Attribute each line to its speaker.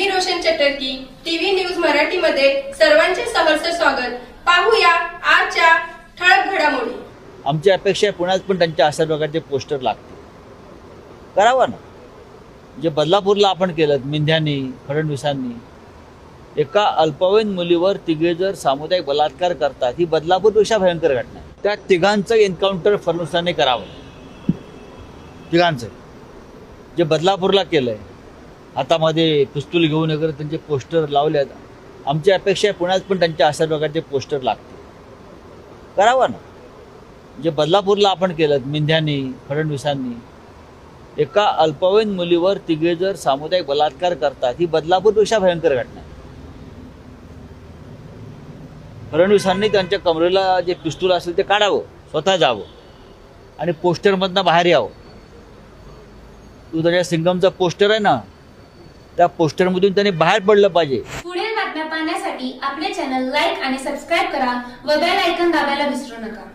Speaker 1: Roshan चटर्की TV news मराठीमध्ये सर्वांचे सहर्ष स्वागत. पाहूया आजच्या ठळक घडामोडी.
Speaker 2: आमची अपेक्षा आहे पुण्यात पण त्यांच्या अशा प्रकारचे पोस्टर लागतील. करावं ना? जे बदलापूरला आपण केलं मिंध्यांनी फडणवीसांनी एका अल्पवयीन मुलीवर तिघे जर सामुदायिक बलात्कार करतात ही बदलापूरपेक्षा भयंकर घटना आहे. त्या तिघांचं एन्काउंटर फडणवीसांनी करावं. तिघांचं. जे बदलापूरला केलं आहे हातामध्ये पिस्तूल घेऊन वगैरे त्यांचे पोस्टर लावल्यात आमची अपेक्षा आहे पुण्यात पण त्यांच्या अशा प्रकारचे पोस्टर लागतील. करावं ना. जे बदलापूरला आपण केलं मिंध्यानी फडणवीसांनी एका अल्पवयीन मुलीवर तिघे जर सामुदायिक बलात्कार करतात ही बदलापूरपेक्षा भयंकर घटना आहे. फडणवीसांनी त्यांच्या कमरेला जे पिस्तूल असेल ते काढावं स्वतः जावं आणि पोस्टरमधनं बाहेर यावं. तू त्याच्या सिंगमचा पोस्टर आहे ना त्या पोस्टरमधून त्याने बाहेर पडलं पाहिजे.
Speaker 3: पुढील बातम्या पाहण्यासाठी आपले चॅनल लाईक आणि सबस्क्राईब करा व बेल ऐकन दाबायला विसरू नका.